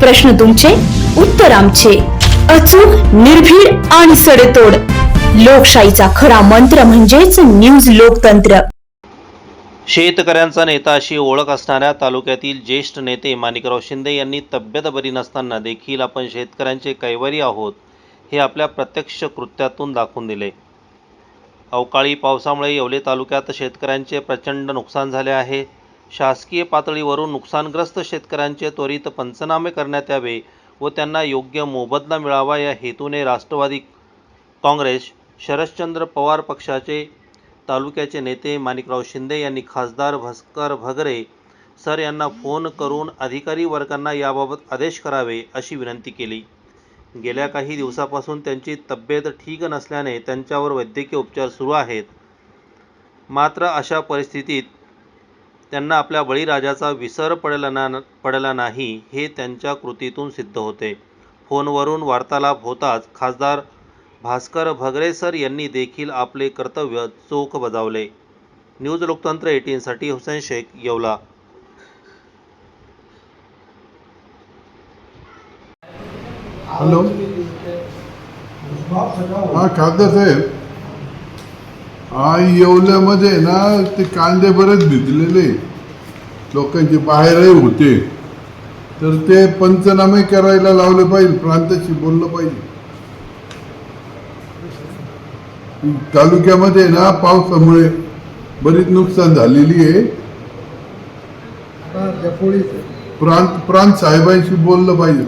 प्रश्न तुमचे उत्तर आमचे. अचूक निर्भीड आणि सडेतोड. लोकशाहीचा खरा मंत्र म्हणजेच न्यूज लोकतंत्र. शेतकऱ्यांचा नेता अशी ओळख असणाऱ्या तालुक्यातील ज्येष्ठ नेते माणिकराव शिंदे यांनी तब्येत बरी नसताना देखील आपण शेतकऱ्यांचे कैवारी आहोत हे आपल्या प्रत्यक्ष कृत्यातून दाखवून दिले. अवकाळी पावसामुळे येवले तालुक्यात शेतकऱ्यांचे प्रचंड नुकसान झाले आहे. शासकीय पातळीवरून नुकसानग्रस्त शेतकऱ्यांचे त्वरित पंचनामे करण्यात यावे व त्यांना योग्य मोबदला मिळावा या हेतूने राष्ट्रवादी काँग्रेस शरदचंद्र पवार पक्षाचे तालुक्याचे नेते माणिकराव शिंदे यांनी खासदार भास्कर भगरे सर यांना फोन करून अधिकारी वर्गांना याबाबत आदेश करावे अशी विनंती केली. गेल्या काही दिवसापासून त्यांची तब्येत ठीक नसल्याने त्यांच्यावर वैद्यकीय उपचार सुरू आहेत. मात्र अशा परिस्थितीत त्यांना आपल्या बळीराजाचा विसर पडला ना पडला नाही हे त्यांच्या कृतीतून सिद्ध होते. फोनवरून वार्तालाप होताच खासदार भास्कर भगरे सर यांनी देखील आपले कर्तव्य चोख बजावले. न्यूज लोकतंत्र एटीनसाठी हुसेन शेख येवला. हॅलो. हा खासदार साहेब. येवल्यामध्ये ना ते कांदे बरेच भिजलेले. लोकांचे बाहेरही होते. तर ते पंचनामे करायला लावले पाहिजे प्रांताशी बोललं पाहिजे. तालुक्यामध्ये ना पावसामुळे बरीच नुकसान झालेली आहे. प्रांत प्रांत साहेबांशी बोललं पाहिजे.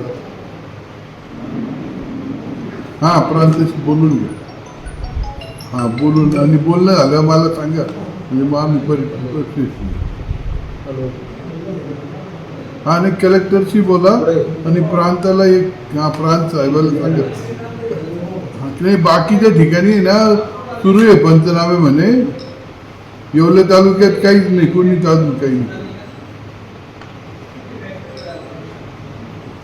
हा प्रांताशी बोलून घ्या. हा बोलून आणि बोलणं झालं मला सांगा. म्हणजे मग आम्ही परिस्थिती हा आणि कलेक्टरशी बोला. आणि प्रांताला एक हा प्रांत साहेबाला सांगा. हा, नाही बाकीच्या ठिकाणी ना सुरू आहे पंचनामे म्हणे. येवले तालुक्यात काहीच नाही कोणीच अजून काही नाही.